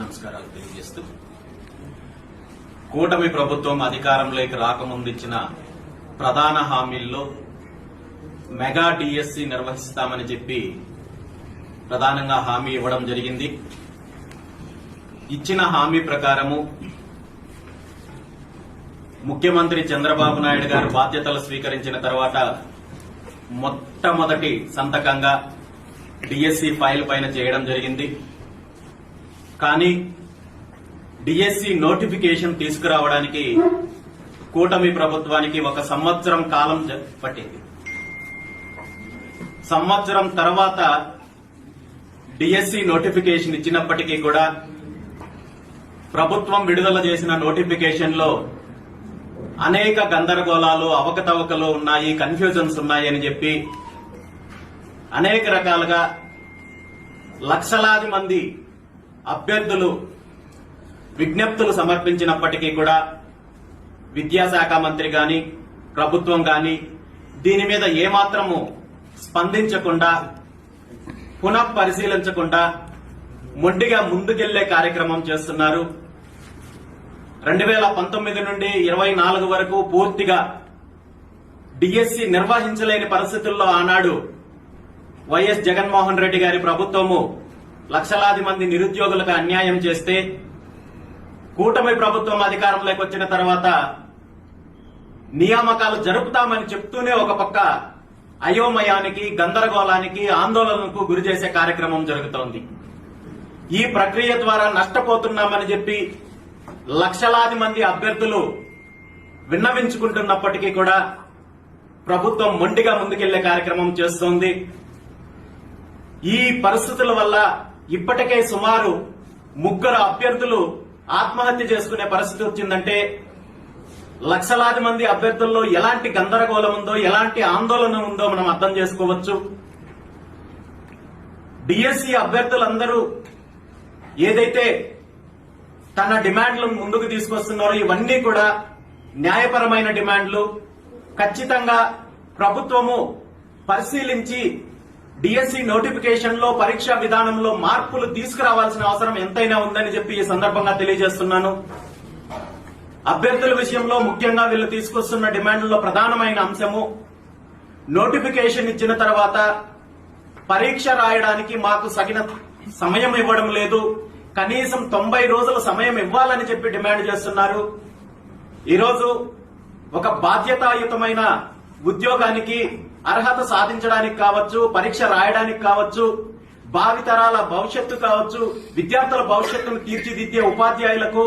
నమస్కారాలు తెలియజేస్తూ కూటమి ప్రభుత్వం అధికారంలోకి రాకముందు ఇచ్చిన ప్రధాన హామీల్లో మెగా డిఎస్సి నిర్వహిస్తామని చెప్పి ప్రధానంగా హామీ ఇవ్వడం జరిగింది. ఇచ్చిన హామీ ప్రకారము ముఖ్యమంత్రి చంద్రబాబు నాయుడు గారు బాధ్యతలు స్వీకరించిన తర్వాత మొట్టమొదటి సంతకంగా డిఎస్సి ఫైల్ పైన చేయడం జరిగింది. కానీ డిఎస్సి నోటిఫికేషన్ తీసుకురావడానికి కూటమి ప్రభుత్వానికి ఒక సంవత్సరం కాలం పట్టింది. సంవత్సరం తర్వాత డిఎస్సి నోటిఫికేషన్ ఇచ్చినప్పటికీ కూడా ప్రభుత్వం విడుదల చేసిన నోటిఫికేషన్లో అనేక గందరగోళాలు అవకతవకలు ఉన్నాయి కన్ఫ్యూజన్స్ ఉన్నాయి అని చెప్పి అనేక రకాలుగా లక్షలాది మంది అభ్యర్థులు విజ్ఞప్తులు సమర్పించినప్పటికీ కూడా విద్యాశాఖ మంత్రి గాని ప్రభుత్వం గాని దీని మీద ఏమాత్రము స్పందించకుండా పునః పరిశీలించకుండా మొండిగా ముందుకెళ్ళే కార్యక్రమం చేస్తున్నారు. రెండు వేల పంతొమ్మిది నుండి ఇరవై నాలుగు వరకు పూర్తిగా డిఎస్సి నిర్వహించలేని పరిస్థితుల్లో ఆనాడు వైఎస్ జగన్మోహన్ రెడ్డి గారి ప్రభుత్వము లక్షలాది మంది నిరుద్యోగులకు అన్యాయం చేస్తే కూటమి ప్రభుత్వం అధికారంలోకి వచ్చిన తర్వాత నియామకాలు జరుపుతామని చెప్తూనే ఒక పక్క అయోమయానికి గందరగోళానికి ఆందోళనకు గురి చేసే కార్యక్రమం జరుగుతోంది. ఈ ప్రక్రియ ద్వారా నష్టపోతున్నామని చెప్పి లక్షలాది మంది అభ్యర్థులు విన్నవించుకుంటున్నప్పటికీ కూడా ప్రభుత్వం మొండిగా ముందుకెళ్ళే కార్యక్రమం చేస్తోంది. ఈ పరిస్థితుల వల్ల ఇప్పటికే సుమారు ముగ్గురు అభ్యర్థులు ఆత్మహత్య చేసుకునే పరిస్థితి వచ్చిందంటే లక్షలాది మంది అభ్యర్థుల్లో ఎలాంటి గందరగోళం ఉందో ఎలాంటి ఆందోళన ఉందో మనం అర్థం చేసుకోవచ్చు. డిఎస్సి అభ్యర్థులందరూ ఏదైతే తన డిమాండ్లు ముందుకు తీసుకొస్తున్నారో ఇవన్నీ కూడా న్యాయపరమైన డిమాండ్లు. ఖచ్చితంగా ప్రభుత్వము పరిశీలించి డిఎస్సి నోటిఫికేషన్లో పరీక్షా విధానంలో మార్పులు తీసుకురావాల్సిన అవసరం ఎంతైనా ఉందని చెప్పి ఈ సందర్భంగా తెలియజేస్తున్నాను. అభ్యర్థుల విషయంలో ముఖ్యంగా వీళ్ళు తీసుకొస్తున్న డిమాండ్లలో ప్రధానమైన అంశము నోటిఫికేషన్ ఇచ్చిన తర్వాత పరీక్ష రాయడానికి మాకు సగిన సమయం ఇవ్వడం లేదు. కనీసం తొంభై రోజుల సమయం ఇవ్వాలని చెప్పి డిమాండ్ చేస్తున్నారు. ఈరోజు ఒక బాధ్యతాయుతమైన ఉద్యోగానికి అర్హత సాధించడానికి కావచ్చు పరీక్ష రాయడానికి కావచ్చు భావితరాల భవిష్యత్తు కావచ్చు విద్యార్థుల భవిష్యత్తును తీర్చిదిద్దే ఉపాధ్యాయులకు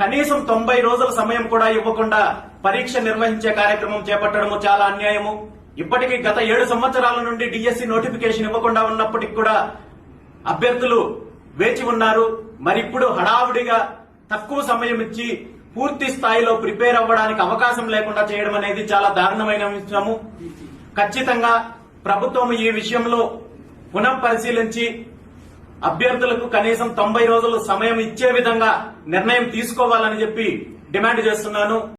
కనీసం తొంభై రోజుల సమయం కూడా ఇవ్వకుండా పరీక్ష నిర్వహించే కార్యక్రమం చేపట్టడము చాలా అన్యాయము. ఇప్పటికీ గత ఏడు సంవత్సరాల నుండి డిఎస్సి నోటిఫికేషన్ ఇవ్వకుండా ఉన్నప్పటికీ కూడా అభ్యర్థులు వేచి ఉన్నారు. మరి ఇప్పుడు హడావుడిగా తక్కువ సమయం ఇచ్చి పూర్తి స్థాయిలో ప్రిపేర్ అవ్వడానికి అవకాశం లేకుండా చేయడం అనేది చాలా దారుణమైన విషయము. ఖచ్చితంగా ప్రభుత్వం ఈ విషయంలో పునః పరిశీలించి అభ్యర్థులకు కనీసం తొంభై రోజులు సమయం ఇచ్చే విధంగా నిర్ణయం తీసుకోవాలని చెప్పి డిమాండ్ చేస్తున్నాను.